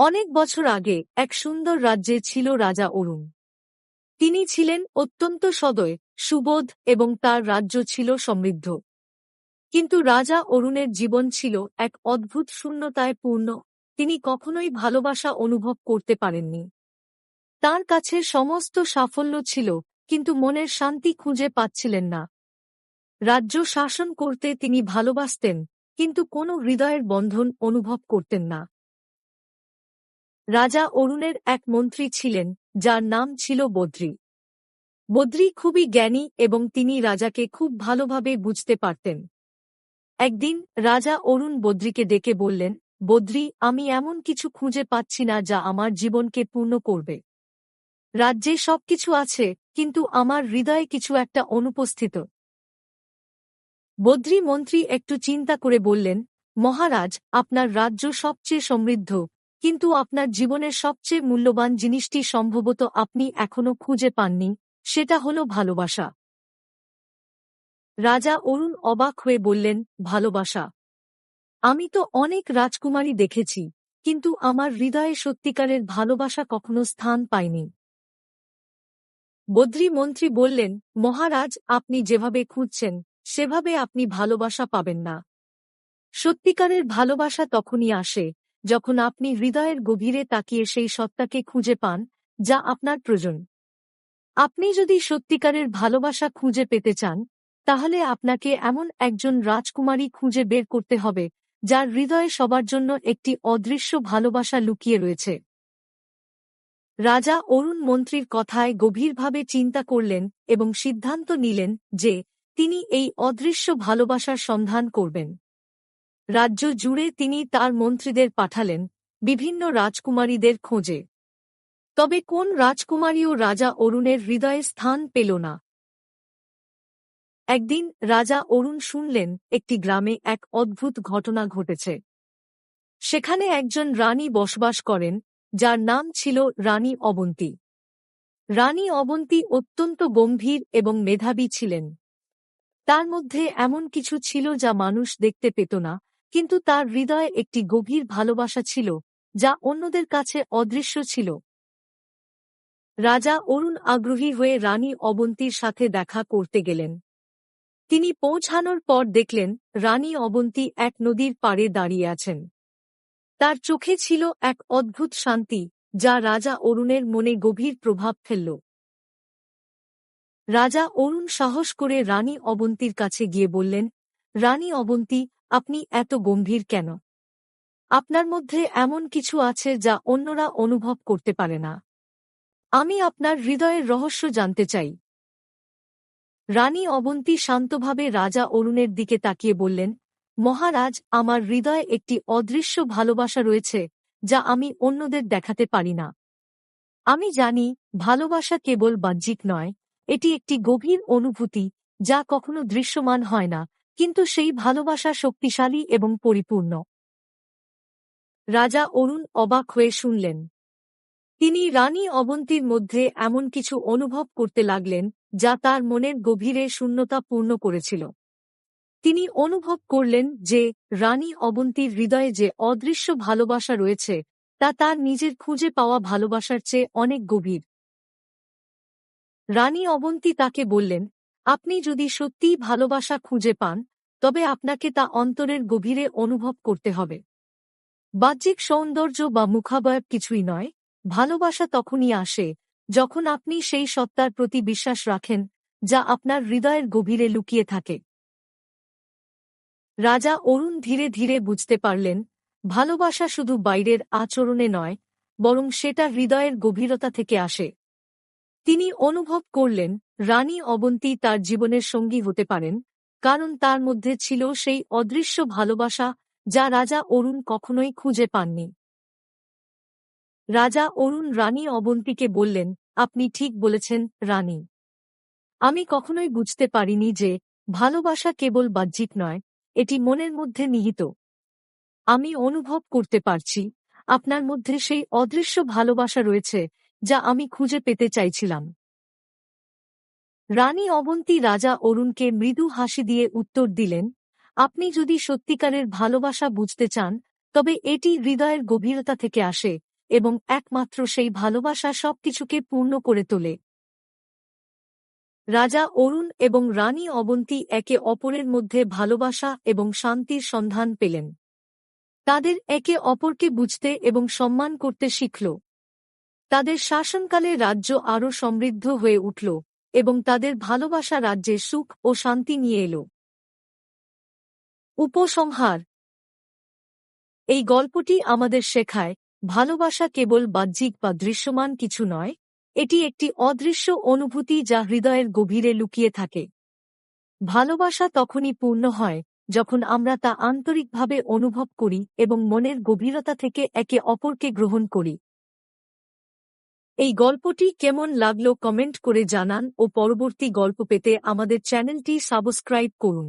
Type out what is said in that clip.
অনেক বছর আগে এক সুন্দর রাজ্যে ছিল রাজা অরুণ। তিনি ছিলেন অত্যন্ত সদয়, সুবোধ এবং তার রাজ্য ছিল সমৃদ্ধ। কিন্তু রাজা অরুণের জীবন ছিল এক অদ্ভুত শূন্যতায় পূর্ণ, তিনি কখনোই ভালোবাসা অনুভব করতে পারেননি। তার কাছে সমস্ত সাফল্য ছিল, কিন্তু মনের শান্তি খুঁজে পাচ্ছিলেন না। রাজ্য শাসন করতে তিনি ভালোবাসতেন, কিন্তু কোনো হৃদয়ের বন্ধন অনুভব করতেন না। রাজা অরুণের এক মন্ত্রী ছিলেন, যার নাম ছিল বদ্রী। বদ্রী খুবই জ্ঞানী এবং তিনি রাজাকে খুব ভালোভাবে বুঝতে পারতেন। একদিন রাজা অরুণ বদ্রীকে ডেকে বললেন, বদ্রী, আমি এমন কিছু খুঁজে পাচ্ছি না যা আমার জীবনকে পূর্ণ করবে। রাজ্যে সবকিছু আছে, কিন্তু আমার হৃদয়ে কিছু একটা অনুপস্থিত। বদ্রী মন্ত্রী একটু চিন্তা করে বললেন, মহারাজ, আপনার রাজ্য সবচেয়ে সমৃদ্ধ। কিন্তু আপনার জীবনের সবচেয়ে মূল্যবান জিনিসটি সম্ভবত আপনি এখনও খুঁজে পাননি, সেটা হল ভালোবাসা। রাজা অরুণ অবাক হয়ে বললেন, ভালোবাসা। আমি তো অনেক রাজকুমারী দেখেছি, কিন্তু আমার হৃদয়ে সত্যিকারের ভালোবাসা কখনো স্থান পায়নি। বদ্রী মন্ত্রী বললেন, মহারাজ, আপনি যেভাবে খুঁজছেন, সেভাবে আপনি ভালোবাসা পাবেন না। সত্যিকারের ভালোবাসা তখনই আসে যখন আপনি হৃদয়ের গভীরে তাকিয়ে সেই সত্তাকে খুঁজে পান, যা আপনার প্রয়োজন। আপনি যদি সত্যিকারের ভালোবাসা খুঁজে পেতে চান, তাহলে আপনাকে এমন একজন রাজকুমারী খুঁজে বের করতে হবে, যার হৃদয়ে সবার জন্য একটি অদৃশ্য ভালোবাসা লুকিয়ে রয়েছে। রাজা অরুণ মন্ত্রীর কথায় গভীরভাবে চিন্তা করলেন এবং সিদ্ধান্ত নিলেন যে তিনি এই অদৃশ্য ভালোবাসার সন্ধান করবেন। রাজ্য জুড়ে তিনি তার মন্ত্রীদের পাঠালেন, বিভিন্ন রাজকুমারীদের খোঁজে। তবে কোন রাজকুমারীও রাজা অরুণের হৃদয়ে স্থান পেল না? একদিন রাজা অরুণ শুনলেন, একটি গ্রামে এক অদ্ভুত ঘটনা ঘটেছে। সেখানে একজন রানী বসবাস করেন, যার নাম ছিল রানী অবন্তী। রানী অবন্তী অত্যন্ত গম্ভীর এবং মেধাবী ছিলেন। তার মধ্যে এমন কিছু ছিল যা মানুষ দেখতে পেত না কিন্তু তার হৃদয়ে একটি গভীর ভালোবাসা ছিল, যা অন্যদের কাছে অদৃশ্য ছিল। রাজা অরুণ আগ্রহী হয়ে রানী অবন্তীর সাথে দেখা করতে গেলেন। তিনি পৌঁছানোর পর দেখলেন, রানী অবন্তী এক নদীর পাড়ে দাঁড়িয়ে আছেন। তার চোখে ছিল এক অদ্ভুত শান্তি, যা রাজা অরুণের মনে গভীর প্রভাব ফেলল। রাজা অরুণ সাহস করে রানী অবন্তীর কাছে গিয়ে বললেন, রানী অবন্তী আপনি এত গম্ভীর কেন? আপনার মধ্যে এমন কিছু আছে যা অন্যরা অনুভব করতে পারে না। আমি আপনার হৃদয়ের রহস্য জানতে চাই। রানী অবন্তী শান্তভাবে রাজা অরুণের দিকে তাকিয়ে বললেন, মহারাজ, আমার হৃদয়ে একটি অদৃশ্য ভালোবাসা রয়েছে যা আমি অন্যদের দেখাতে পারি না। আমি জানি ভালোবাসা কেবল বাহ্যিক নয়, এটি একটি গভীর অনুভূতি যা কখনো দৃশ্যমান হয় না কিন্তু সেই ভালোবাসা শক্তিশালী এবং পরিপূর্ণ। রাজা অরুণ অবাক হয়ে শুনলেন। তিনি রানী অবন্তীর মধ্যে এমন কিছু অনুভব করতে লাগলেন, যা তার মনের গভীরে শূন্যতা পূর্ণ করেছিল। তিনি অনুভব করলেন যে, রানী অবন্তীর হৃদয়ে যে অদৃশ্য ভালোবাসা রয়েছে, তা তার নিজের খুঁজে পাওয়া ভালোবাসার চেয়ে অনেক গভীর। রানী অবন্তী তাকে বললেন আপনি যদি সত্যিই ভালোবাসা খুঁজে পান, তবে আপনাকে তা অন্তরের গভীরে অনুভব করতে হবে। বাহ্যিক সৌন্দর্য বা মুখাবয়ব কিছুই নয়, ভালোবাসা তখনই আসে, যখন আপনি সেই সত্তার প্রতি বিশ্বাস রাখেন, যা আপনার হৃদয়ের গভীরে লুকিয়ে থাকে। রাজা অরুণ ধীরে ধীরে বুঝতে পারলেন, ভালোবাসা শুধু বাইরের আচরণে নয়, বরং সেটা হৃদয়ের গভীরতা থেকে আসে। তিনি অনুভব করলেন, রানী অবন্তী তার জীবনের সঙ্গী হতে পারেন, কারণ তার মধ্যে ছিল সেই অদৃশ্য ভালোবাসা যা রাজা অরুণ কখনোই খুঁজে পাননি। রাজা অরুণ রানী অবন্তীকে বললেন, আপনি ঠিক বলেছেন, রানী। আমি কখনোই বুঝতে পারিনি যে, ভালোবাসা কেবল বাহ্যিক নয়, এটি মনের মধ্যে নিহিত। আমি অনুভব করতে পারছি, আপনার মধ্যে সেই অদৃশ্য ভালোবাসা রয়েছে যা আমি খুঁজে পেতে চাইছিলাম। রানী অবন্তী রাজা অরুণকে মৃদু হাসি দিয়ে উত্তর দিলেন, আপনি যদি সত্যিকারের ভালোবাসা বুঝতে চান, তবে এটি হৃদয়ের গভীরতা থেকে আসে এবং একমাত্র সেই ভালোবাসা সবকিছুকে পূর্ণ করে তোলে। রাজা অরুণ এবং রানী অবন্তী একে অপরের মধ্যে ভালোবাসা এবং শান্তির সন্ধান পেলেন। তাদের একে অপরকে বুঝতে এবং সম্মান করতে শিখল। তাদের শাসনকালে রাজ্য আরও সমৃদ্ধ হয়ে উঠল এবং তাদের ভালোবাসা রাজ্যে সুখ ও শান্তি নিয়ে এল। উপসংহার। এই গল্পটি আমাদের শেখায়, ভালোবাসা কেবল বাহ্যিক বা দৃশ্যমান কিছু নয়, এটি একটি অদৃশ্য অনুভূতি যা হৃদয়ের গভীরে লুকিয়ে থাকে। ভালোবাসা তখনই পূর্ণ হয়, যখন আমরা তা আন্তরিকভাবে অনুভব করি এবং মনের গভীরতা থেকে একে অপরকে গ্রহণ করি। এই গল্পটি কেমন লাগল কমেন্ট করে জানান ও পরবর্তী গল্প পেতে আমাদের চ্যানেলটি সাবস্ক্রাইব করুন।